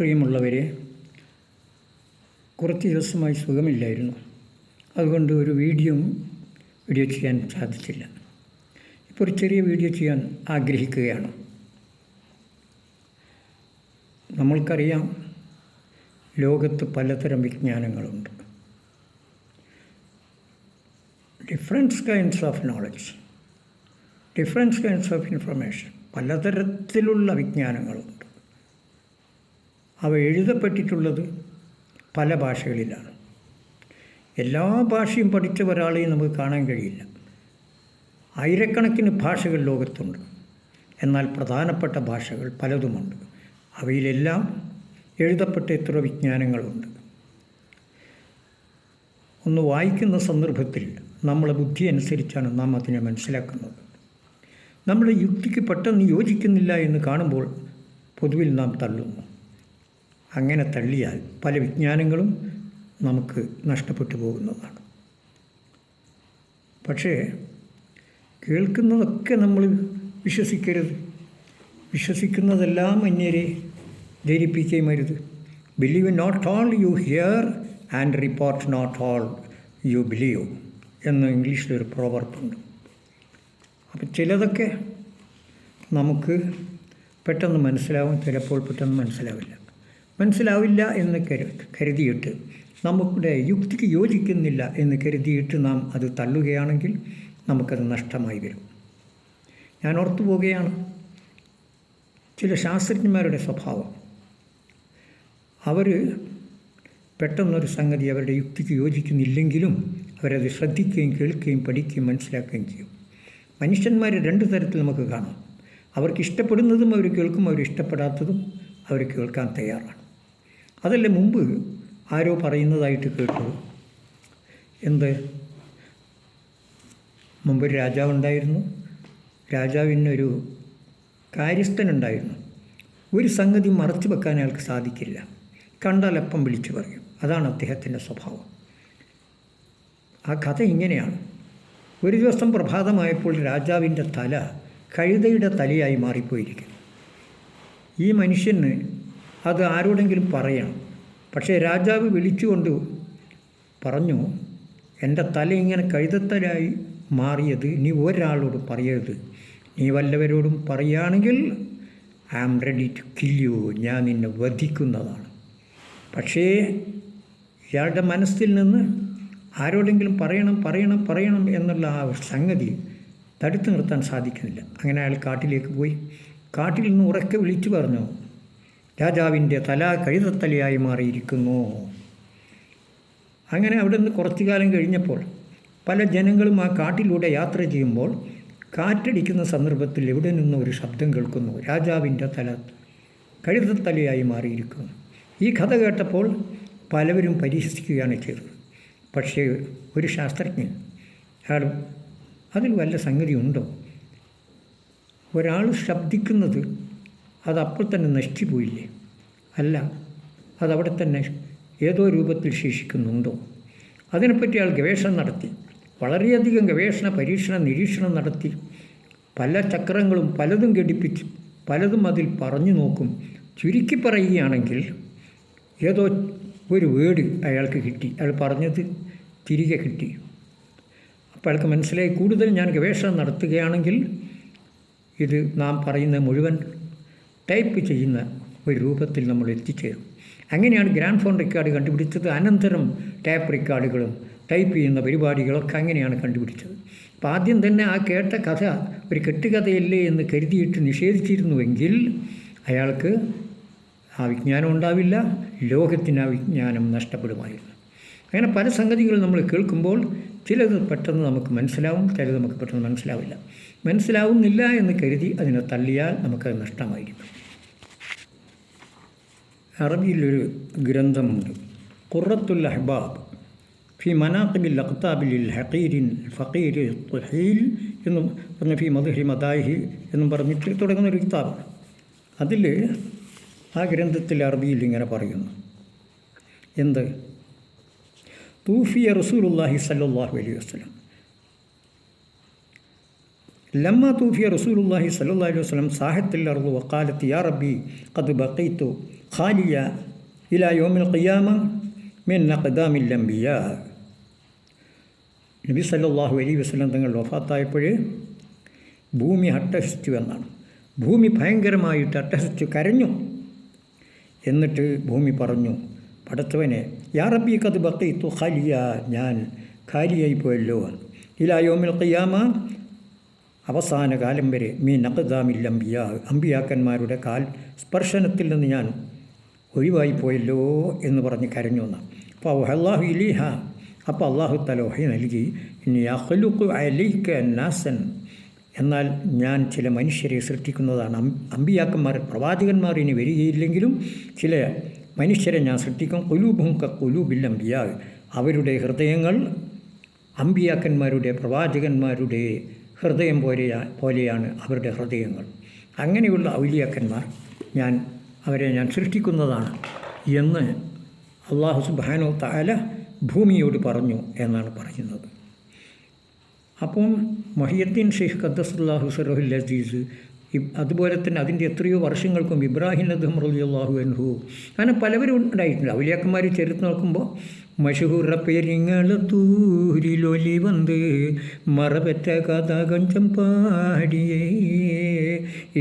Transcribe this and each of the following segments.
പ്രിയമുള്ളവരെ കുറച്ച് ദിവസമായി സുഖമില്ലായിരുന്നു. അതുകൊണ്ട് ഒരു വീഡിയോ വീഡിയോ ചെയ്യാൻ സാധിച്ചില്ല. ഇപ്പോൾ ഒരു ചെറിയ വീഡിയോ ചെയ്യാൻ ആഗ്രഹിക്കുകയാണ്. നമ്മൾക്കറിയാം ലോകത്ത് പലതരം വിജ്ഞാനങ്ങളുണ്ട്. Difference kinds of knowledge difference kinds of information പലതരത്തിലുള്ള വിജ്ഞാനങ്ങളുണ്ട് അവ എഴുതപ്പെട്ടിട്ടുള്ളത് പല ഭാഷകളിലാണ്. എല്ലാ ഭാഷയും പഠിച്ച ഒരാളെയും നമുക്ക് കാണാൻ കഴിയില്ല. ആയിരക്കണക്കിന് ഭാഷകൾ ലോകത്തുണ്ട്. എന്നാൽ പ്രധാനപ്പെട്ട ഭാഷകൾ പലതുമുണ്ട്. അവയിലെല്ലാം എഴുതപ്പെട്ട എത്ര വിജ്ഞാനങ്ങളുണ്ട്. ഒന്ന് വായിക്കുന്ന സന്ദർഭത്തിൽ നമ്മളെ ബുദ്ധി അനുസരിച്ചാണ് നാം അതിനെ മനസ്സിലാക്കുന്നത്. നമ്മുടെ യുക്തിക്ക് പെട്ടെന്ന് യോജിക്കുന്നില്ല എന്ന് കാണുമ്പോൾ പൊതുവിൽ നാം തള്ളുന്നു. അങ്ങനെ തള്ളിയാൽ പല വിജ്ഞാനങ്ങളും നമുക്ക് നഷ്ടപ്പെട്ടു പോകുന്നതാണ്. പക്ഷേ കേൾക്കുന്നതൊക്കെ നമ്മൾ വിശ്വസിക്കരുത്. വിശ്വസിക്കുന്നതെല്ലാം അന്യരെ ധരിപ്പിക്കുകയും അരുത്. Believe not all you hear and report not all you believe എന്ന് ഇംഗ്ലീഷിലൊരു പ്രോവർപ്പുണ്ട് അപ്പം ചിലതൊക്കെ നമുക്ക് പെട്ടെന്ന് മനസ്സിലാവും ചിലപ്പോൾ പെട്ടെന്ന് മനസ്സിലാവില്ല. മനസ്സിലാവില്ല എന്ന് കരു കരുതിയിട്ട് നമ്മുടെ യുക്തിക്ക് യോജിക്കുന്നില്ല എന്ന് കരുതിയിട്ട് നാം അത് തള്ളുകയാണെങ്കിൽ നമുക്കത് നഷ്ടമായി വരും. ഞാൻ ഓർത്തു പോവുകയാണ്. ചില ശാസ്ത്രജ്ഞന്മാരുടെ സ്വഭാവം. അവർ പെട്ടെന്നൊരു സംഗതി അവരുടെ യുക്തിക്ക് യോജിക്കുന്നില്ലെങ്കിലും അവരത് ശ്രദ്ധിക്കുകയും കേൾക്കുകയും പഠിക്കുകയും മനസ്സിലാക്കുകയും ചെയ്യും. മനുഷ്യന്മാർ രണ്ട് തരത്തിൽ നമുക്ക് കാണാം. അവർക്ക് ഇഷ്ടപ്പെടുന്നതും അവർ കേൾക്കും അവർ ഇഷ്ടപ്പെടാത്തതും അവർ കേൾക്കാൻ തയ്യാറാണ്. അതല്ല മുമ്പ് ആരോ പറയുന്നതായിട്ട് കേട്ടു. എന്ത്? മുമ്പൊരു രാജാവുണ്ടായിരുന്നു രാജാവിനൊരു കാര്യസ്ഥനുണ്ടായിരുന്നു. ഒരു സംഗതി മറച്ചു വെക്കാൻ അയാൾക്ക് സാധിക്കില്ല. കണ്ടാലപ്പം വിളിച്ചു പറയും. അതാണ് അദ്ദേഹത്തിന്റെ സ്വഭാവം. ആ കഥ ഇങ്ങനെയാണ്. ഒരു ദിവസം പ്രഭാതമായപ്പോൾ രാജാവിന്റെ തല കഴുതയുടെ തലയായി മാറിപ്പോയിരിക്കുന്നു. ഈ മനുഷ്യന് അത് ആരോടെങ്കിലും പറയണം. പക്ഷേ രാജാവ് വിളിച്ചുകൊണ്ട് പറഞ്ഞു എന്റെ തല ഇങ്ങനെ കഴുതത്തലായി മാറിയത് നീ ഒരാളോട് പറയരുത്. നീ വല്ലവരോടും പറയുകയാണെങ്കിൽ I am ready to kill you ഞാൻ നിന്നെ വധിക്കുന്നതാണ്. പക്ഷേ ഇയാളുടെ മനസ്സിൽ നിന്ന് ആരോടെങ്കിലും പറയണം പറയണം പറയണം എന്നുള്ള ആ സംഗതി തടുത്തു നിർത്താൻ സാധിക്കുന്നില്ല. അങ്ങനെ അയാൾ കാട്ടിലേക്ക് പോയി. കാട്ടിൽ നിന്ന് ഉറക്കെ വിളിച്ചു പറഞ്ഞു രാജാവിന്റെ തല കഴുതത്തലയായി മാറിയിരിക്കുന്നു. അങ്ങനെ അവിടെ നിന്ന് കുറച്ചു കാലം കഴിഞ്ഞപ്പോൾ പല ജനങ്ങളും ആ കാട്ടിലൂടെ യാത്ര ചെയ്യുമ്പോൾ കാറ്റടിക്കുന്ന സന്ദർഭത്തിൽ എവിടെ നിന്നും ഒരു ശബ്ദം കേൾക്കുന്നു. രാജാവിന്റെ തല കഴുതത്തലയായി മാറിയിരിക്കുന്നു. ഈ കഥ കേട്ടപ്പോൾ പലവരും പരിഹസിക്കുകയാണ് ചെയ്തത്. പക്ഷേ ഒരു ശാസ്ത്രജ്ഞൻ അയാൾ അതിൽ വല്ല സംഗതി ഉണ്ടോ ഒരാൾ ശബ്ദിക്കുന്നത് അത് അപ്പോൾ തന്നെ നശിച്ചു പോയില്ലേ? അല്ല അതവിടെ തന്നെ ഏതോ രൂപത്തിൽ ശേഷിക്കുന്നുണ്ടോ? അതിനെപ്പറ്റി അയാൾ ഗവേഷണം നടത്തി. വളരെയധികം ഗവേഷണ പരീക്ഷണ നിരീക്ഷണം നടത്തി. പല ചക്രങ്ങളും പലതും ഘടിപ്പിച്ച് പലതും അതിൽ പറഞ്ഞു നോക്കും. ചുരുക്കി പറയുകയാണെങ്കിൽ ഏതോ ഒരു വേട് അയാൾക്ക് കിട്ടി. അയാൾ പറഞ്ഞത് തിരികെ കിട്ടി. അപ്പോൾ അയാൾക്ക് മനസ്സിലായി. കൂടുതൽ ഞാൻ ഗവേഷണം നടത്തുകയാണെങ്കിൽ ഇത് നാം പറയുന്ന മുഴുവൻ ടൈപ്പ് ചെയ്യുന്ന ഒരു രൂപത്തിൽ നമ്മൾ എത്തിച്ചേരും. അങ്ങനെയാണ് ഗ്രാൻഡ് ഫോൺ റെക്കോർഡ് കണ്ടുപിടിച്ചത്. അനന്തരം ടാപ്പ് റെക്കോർഡുകളും ടൈപ്പ് ചെയ്യുന്ന പരിപാടികളൊക്കെ അങ്ങനെയാണ് കണ്ടുപിടിച്ചത്. അപ്പോൾ ആദ്യം തന്നെ ആ കേട്ട കഥ ഒരു കെട്ടുകഥയല്ലേ എന്ന് കരുതിയിട്ട് നിഷേധിച്ചിരുന്നുവെങ്കിൽ അയാൾക്ക് ആ വിജ്ഞാനം ഉണ്ടാവില്ല ലോകത്തിന് ആ വിജ്ഞാനം നഷ്ടപ്പെടുമായിരുന്നു. അങ്ങനെ പല സംഗതികളും നമ്മൾ കേൾക്കുമ്പോൾ ചിലത് പെട്ടെന്ന് നമുക്ക് മനസ്സിലാവും ചിലത് നമുക്ക് പെട്ടെന്ന് മനസ്സിലാവില്ല. മനസ്സിലാവുന്നില്ല എന്ന് കരുതി അതിനെ തള്ളിയാൽ നമുക്കത് നഷ്ടമായിരിക്കും. അറബിയിലൊരു ഗ്രന്ഥമുണ്ട്. ഖുറത്തുൽ അഹ്ബാബ് ഫി മനാഖിബിൽ അഖ്താബിൽ ഹഖീരിൻ ഫഖീർ തുഹീൽ എന്നും പറഞ്ഞ ഫി മധുഹി മദാഹി എന്നും പറഞ്ഞിട്ട് തുടങ്ങുന്ന ഒരു കിതാബ്. അതിൽ ആ ഗ്രന്ഥത്തിൽ അറബിയിൽ ഇങ്ങനെ പറയുന്നു. എന്ത്? തൂഫിയ റസൂലുല്ലാഹി സല്ലാഹു അലൈഹി വസ്ലം ലമ്മ തൂഫിയ റസൂലുല്ലാഹി സല്ലാ അലൈഹി വസ്ലം സാഹത്തിൽ അറുതു വക്കാലത്ത് യാ റബ്ബി കത് ബക്കൈത്തു ഖാലിയ إلى يوم ഖിയാമ من അഖ്ദാമിൽ الأنبياء. നബി സല്ലല്ലാഹു അലൈഹി വസല്ലം തങ്ങൾ വഫാത്തായപ്പോൾ ഭൂമി അട്ടഹസിച്ചു എന്നാണ്. ഭൂമി ഭയങ്കരമായിട്ട് അട്ടഹസിച്ചു കരഞ്ഞു. എന്നിട്ട് ഭൂമി പറഞ്ഞു പടച്ചവനെ യാറബി കത് ബക്കീത്തു ഖാലിയ ഞാൻ ഖാലിയായി പോയല്ലോ. ഇലാ യോമിൽ ഖിയാമ അവസാന കാലം വരെ മീ നഖദാമിൽ അമ്പിയ അമ്പിയാക്കന്മാരുടെ കാൽ സ്പർശനത്തിൽ നിന്ന് ഞാൻ ഒഴിവായി പോയല്ലോ എന്ന് പറഞ്ഞ് കരഞ്ഞു എന്നാണ് അപ്പോൾ അള്ളാഹു ഇലിഹ. അപ്പോൾ അള്ളാഹു തലോഹി നൽകി. അഹ്ലുഖു അലിക്ക നാസൻ. എന്നാൽ ഞാൻ ചില മനുഷ്യരെ സൃഷ്ടിക്കുന്നതാണ്. അമ്പിയാക്കന്മാർ പ്രവാചകന്മാർ ഇനി വരികയില്ലെങ്കിലും ചില മനുഷ്യരെ ഞാൻ സൃഷ്ടിക്കും. കുലൂബും കുലൂബിൽ അമ്പിയ അവരുടെ ഹൃദയങ്ങൾ അമ്പിയാക്കന്മാരുടെ പ്രവാചകന്മാരുടെ ഹൃദയം പോലെയാ പോലെയാണ് അവരുടെ ഹൃദയങ്ങൾ. അങ്ങനെയുള്ള ഔലിയാക്കന്മാർ ഞാൻ അവരെ ഞാൻ സൃഷ്ടിക്കുന്നതാണ് എന്ന് അള്ളാഹു സുബാനോ താല ഭൂമിയോട് പറഞ്ഞു എന്നാണ് പറയുന്നത്. അപ്പം മഹിയദ്ദീൻ ഷെയ്ഖ് ഖദ്ദസുല്ലാഹു സറഹുൽ അസീസ് അതുപോലെ തന്നെ അതിന്റെ എത്രയോ വർഷങ്ങൾക്കും ഇബ്രാഹിം അദ്ദേഹം റലിയല്ലാഹു അൻഹു അങ്ങനെ പലവരും ഉണ്ടായിട്ടുണ്ട്. അവലിയാക്കന്മാർ ചെറുത്ത് നോക്കുമ്പോൾ മഷഹൂറ പെരിങ്ങളൂരിലൊലി വന്ന് മറപറ്റ കഥ കൊഞ്ചം പാടിയേ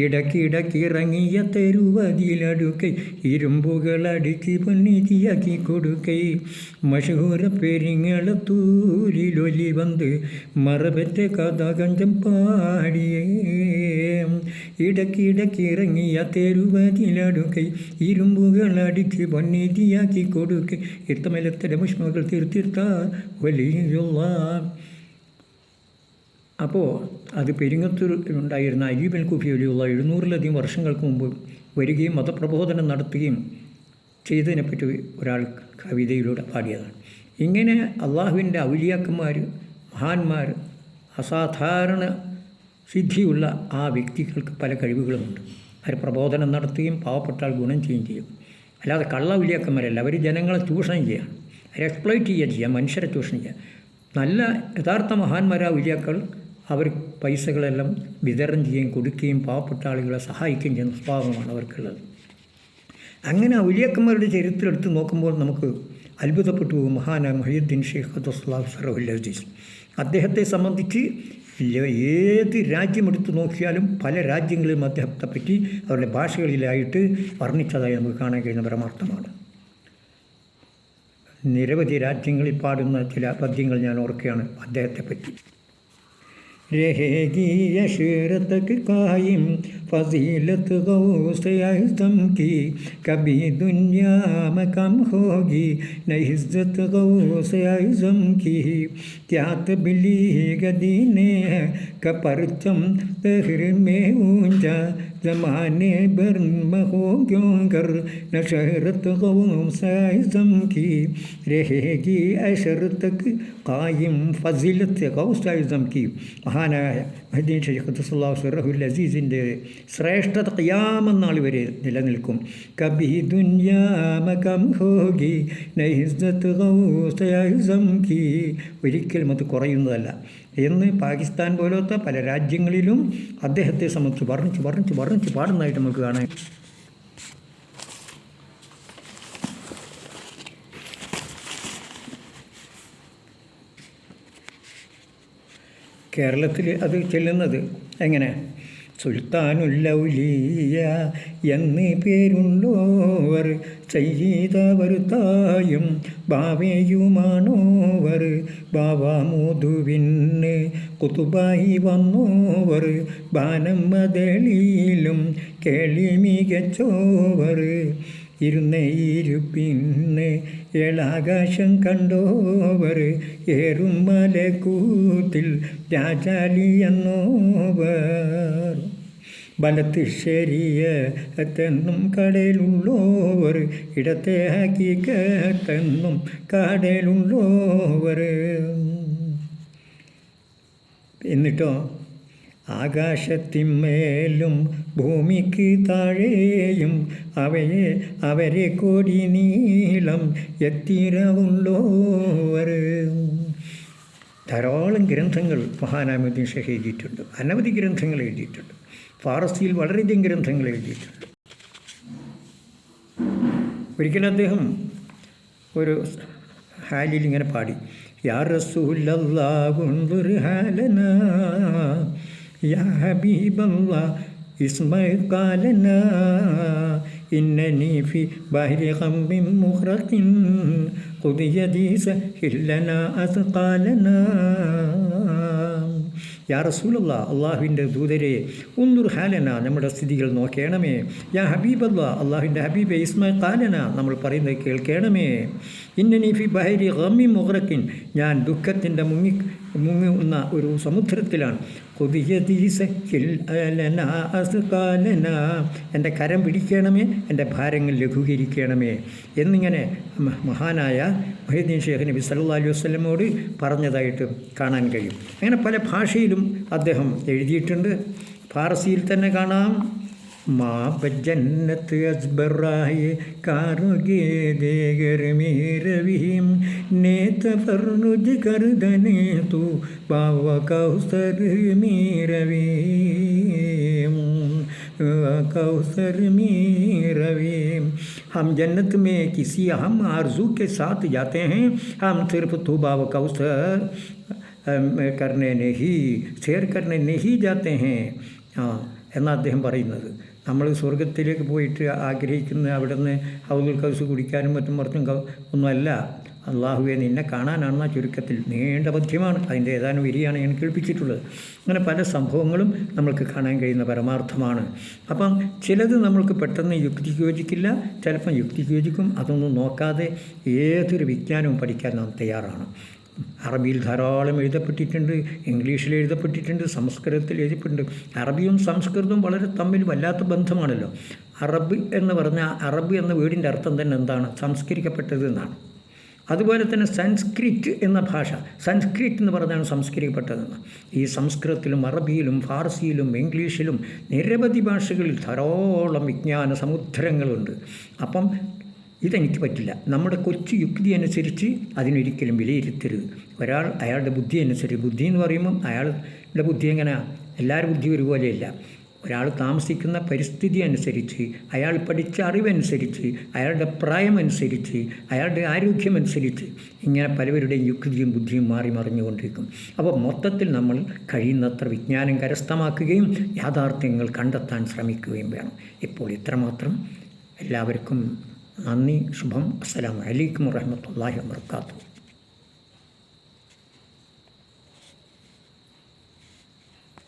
ഇടക്കിടക്കിറങ്ങിയ തെരുവതിലടുക്കൈ ഇരുമ്പുകളടുക്കി പൊന്നിതിയാക്കി കൊടുക്കൈ. പെരിങ്ങള തൂരിലൊലി വന്ന് മറപറ്റ കഥാകഞ്ചം കൊഞ്ചം പാടിയേ. ഇടക്കിടക്കിറങ്ങിയ തെരുവതിലടുക്കൈ ഇരുമ്പുകളടുക്കി പൊന്നിതിയാക്കി കൊടുക്കൈ. ഇത്തമലത്തെ മുഷ്മകൾ തീർത്തിർത്ത വലിയുള്ള അപ്പോൾ അത് പെരിങ്ങത്തൂർ ഉണ്ടായിരുന്ന അയ്യൂബൽ കുഫി വലിയുള്ള എഴുന്നൂറിലധികം വർഷങ്ങൾക്ക് മുമ്പ് വരികയും മതപ്രബോധനം നടത്തുകയും ചെയ്തതിനെപ്പറ്റി ഒരാൾ കവിതയിലൂടെ പാടിയതാണ്. ഇങ്ങനെ അള്ളാഹുവിന്റെ ഔലിയാക്കന്മാർ മഹാന്മാർ അസാധാരണ സിദ്ധിയുള്ള ആ വ്യക്തികൾക്ക് പല കഴിവുകളുമുണ്ട്. അവർ പ്രബോധനം നടത്തുകയും പാവപ്പെട്ട ആൾ ഗുണം ചെയ്യുകയും ചെയ്യും. അല്ലാതെ കള്ള ഔലിയാക്കന്മാരല്ല അവർ ജനങ്ങളെ ചൂഷണം ചെയ്യുകയാണ്. അവർ എക്സ്പ്ലോയിറ്റ് ചെയ്യുക ചെയ്യുക മനുഷ്യരെ ചൂഷണം ചെയ്യുക. നല്ല യഥാർത്ഥ മഹാന്മാരാ ഔലിയാക്കൾ അവർ പൈസകളെല്ലാം വിതരണം ചെയ്യുകയും കൊടുക്കുകയും പാവപ്പെട്ട ആളുകളെ സഹായിക്കുകയും ചെയ്യുന്ന സ്വഭാവമാണ് അവർക്കുള്ളത്. അങ്ങനെ ഔലിയാക്കന്മാരുടെ ചരിത്രം എടുത്ത് നോക്കുമ്പോൾ നമുക്ക് അത്ഭുതപ്പെട്ടു പോകും. മഹാന മൊഹീദ്ദീൻ ഷെയ്ഖ് ഖദ്ദസ്ലാഹു സറഹുൽ അദ്ദേഹത്തെ സംബന്ധിച്ച് ഏത് രാജ്യമെടുത്ത് നോക്കിയാലും പല രാജ്യങ്ങളിലും അദ്ദേഹത്തെ പറ്റി അവരുടെ ഭാഷകളിലായിട്ട് വർണിച്ചതായി നമുക്ക് കാണാൻ കഴിയുന്ന പരമാർത്ഥമാണ് നിരവധി രാജ്യങ്ങളിൽ പാടുന്ന ചില പദ്യങ്ങൾ ഞാൻ ഓർക്കുകയാണ് അദ്ദേഹത്തെ രഹേഗീയ ക്ഷീരത്തക്ക് കായും ഫസീലത്ത് ഗൗസം കി കബി ദുന്യാമ കം ഹോഗി നഹിസത്ത് ഗൗസം കി ക്യാത്ത് ബിലീ ഗദീനേ കപർച്ചം തഹിർ മേ ഊഞ്ച زمانے بر مہو کیوں کر نہ شہرت قوم سائزم کی رہے گی اشر تک قائم ഫസിലത്ത് കൗസ്തായുദ്ധം ചെയ്യും മഹാനായ മഹദ്ദീൻ ഷെയ്ഖ് തുസല്ലാ സുറഹുൽ അസീസിന്റെ ശ്രേഷ്ഠത ഖിയാമം നാൾ വരെ നിലനിൽക്കും. കബി ദുന്യാമകം ഹോഗി നഹിസത്ത് കൗസ്തയുദ്ധം കി. ഒരിക്കലും അത് കുറയുന്നതല്ല. എന്ന് പാകിസ്ഥാൻ പോലത്തെ പല രാജ്യങ്ങളിലും അദ്ദേഹത്തെ സംബന്ധിച്ച് വർണിച്ച് വർണിച്ച് വർണിച്ച് പാടുന്നതായിട്ട് നമുക്ക് കാണാം കേരളത്തിൽ അത് ചെല്ലുന്നത് എങ്ങനെ? സുൽത്താനുല്ലൗലിയ എന്ന് പേരുള്ളോവർ ചെയ്ത തായും ബാവയുമാണോവർ ബാവാമുതുവിന് കുത്തുബായി വന്നോവർ. ബാനം മതളിയിലും കേളി മികച്ചോവർ. ഇരുന്ന ഇരുപ്പിന്ന് ഏളാകാശം കണ്ടോവർ. ഏറും മലക്കൂത്തിൽ രാജാലി എന്നോവർ ബലത്ത് ശരിയ തെന്നും കടലുള്ളോവർ ഇടത്തെ ഹക്കീക്കത്തെന്നും കടയിലുള്ളോവർ എന്നിട്ടോ ആകാശത്തിന്മേലും ഭൂമിക്ക് താഴെയും അവയെ അവരെ കോടി നീളം എത്തിരവുള്ളോവർ. ധാരാളം ഗ്രന്ഥങ്ങൾ മഹാനാമുദ്ദീൻ എഴുതിയിട്ടുണ്ട് അനവധി ഗ്രന്ഥങ്ങൾ എഴുതിയിട്ടുണ്ട്. ഫാറസിയിൽ വളരെയധികം ഗ്രന്ഥങ്ങൾ എഴുതിയിട്ടുണ്ട്. ഒരിക്കലും അദ്ദേഹം ഒരു ഹാലിൽ ഇങ്ങനെ പാടി യാ റസൂലല്ലാഹുൻദുർ ഹാലന യാ അസ്ഖാലന യാ റസൂലുള്ള അള്ളാഹുവിന്റെ ദൂതരെ ഒന്നുർ ഹാലന നമ്മുടെ സ്ഥിതികൾ നോക്കണമേ. യാ ഹബീബല്ല അള്ളാഹുവിന്റെ ഹബീബെ ഇസ്മാ കാലന നമ്മൾ പറയുന്നത് കേൾക്കണമേ. ഇന്നനി ബഹരി ഗമ്മി മുഹറക്കിൻ ഞാൻ ദുഃഖത്തിന്റെ മുങ്ങി മുങ്ങുന്ന ഒരു സമുദ്രത്തിലാണ്. കൊതിയതീസലന എന്റെ കരം പിടിക്കണമേ എന്റെ ഭാരങ്ങൾ ലഘൂകരിക്കണമേ എന്നിങ്ങനെ മഹാനായ മൊഹീദ്ദീൻ ഷേഖ് നബി സല്ലല്ലാഹു അലൈഹി വസ്ലമോട് പറഞ്ഞതായിട്ട് കാണാൻ കഴിയും. അങ്ങനെ പല ഭാഷയിലും അദ്ദേഹം എഴുതിയിട്ടുണ്ട്. ഫാർസിയിൽ തന്നെ കാണാം മാ ബജന്നത്ത് അസ്ബറായി കാറുകേ ദേഗർ മീരവിഹിം നേത ഫർനുജ് കർദനെ തൂ ബാവ കൗസർ മീരവീം कौसर में रवे हम जन्नत में किसी हम आरजू के साथ जाते हैं हम सिर्फ तूबा व कौसर अम, करने नहीं शेयर करने नहीं जाते हैं ആ എന്നാണ് അദ്ദേഹം പറയുന്നത് നമ്മൾ സ്വർഗത്തിലേക്ക് പോയിട്ട് ആഗ്രഹിക്കുന്ന അവിടെ നിന്ന് ഹൗദുൽ കൗസ് കുടിക്കാനും മറ്റും മറിച്ചും ഒന്നുമല്ല. അള്ളാഹുവെ നിന്നെ കാണാനാണെന്ന ചുരുക്കത്തിൽ നീണ്ട പദ്യമാണ് അതിന്റെ ഏതാനും വരിയാണ് ഞാൻ കേൾപ്പിച്ചിട്ടുള്ളത്. അങ്ങനെ പല സംഭവങ്ങളും നമ്മൾക്ക് കാണാൻ കഴിയുന്ന പരമാർത്ഥമാണ്. അപ്പം ചിലത് നമ്മൾക്ക് പെട്ടെന്ന് യുക്തിക്ക് യോജിക്കില്ല ചിലപ്പം യുക്തിക്ക് യോജിക്കും അതൊന്നും നോക്കാതെ ഏതൊരു വിജ്ഞാനവും പഠിക്കാൻ നാം തയ്യാറാണ്. അറബിയിൽ ധാരാളം എഴുതപ്പെട്ടിട്ടുണ്ട് ഇംഗ്ലീഷിൽ എഴുതപ്പെട്ടിട്ടുണ്ട് സംസ്കൃതത്തിൽ എഴുതപ്പെട്ടിട്ടുണ്ട് അറബിയും സംസ്കൃതവും വളരെ തമ്മിൽ വല്ലാത്ത ബന്ധമാണല്ലോ. അറബ് എന്ന് പറഞ്ഞാൽ അറബ് എന്ന വീടിന്റെ അർത്ഥം തന്നെ എന്താണ്? സംസ്കരിക്കപ്പെട്ടത് എന്നാണ്. അതുപോലെ തന്നെ സംസ്ക്രിറ്റ് എന്ന ഭാഷ സംസ്കൃത് എന്ന് പറഞ്ഞാണ് സംസ്കരിക്കപ്പെട്ടതെന്ന്. ഈ സംസ്കൃതത്തിലും അറബിയിലും ഫാർസിയിലും ഇംഗ്ലീഷിലും നിരവധി ഭാഷകളിൽ ധാരാളം വിജ്ഞാന സമുദ്രങ്ങളുണ്ട്. അപ്പം ഇതെനിക്ക് പറ്റില്ല. നമ്മുടെ കൊച്ചു യുക്തി അനുസരിച്ച് അതിനൊരിക്കലും വിലയിരുത്തരുത്. ഒരാൾ അയാളുടെ ബുദ്ധി അനുസരിച്ച് ബുദ്ധി എന്ന് പറയുമ്പം അയാളുടെ ബുദ്ധി എങ്ങനെയാണ് എല്ലാവരുടെ ബുദ്ധി ഒരുപോലെയല്ല. ഒരാൾ താമസിക്കുന്ന പരിസ്ഥിതി അനുസരിച്ച് അയാൾ പഠിച്ച അറിവനുസരിച്ച് അയാളുടെ പ്രായമനുസരിച്ച് അയാളുടെ ആരോഗ്യമനുസരിച്ച് ഇങ്ങനെ പലവരുടെയും യുക്തിയും ബുദ്ധിയും മാറി മറിഞ്ഞുകൊണ്ടിരിക്കും. അപ്പോൾ മൊത്തത്തിൽ നമ്മൾ കഴിയുന്നത്ര വിജ്ഞാനം കരസ്ഥമാക്കുകയും യാഥാർത്ഥ്യങ്ങൾ കണ്ടെത്താൻ ശ്രമിക്കുകയും വേണം. ഇപ്പോൾ ഇത്രമാത്രം. എല്ലാവർക്കും നന്ദി ശുഭം. അസ്സലാമു അലൈക്കും വറഹ്മത്തുള്ളാഹി വബർക്കാത്തു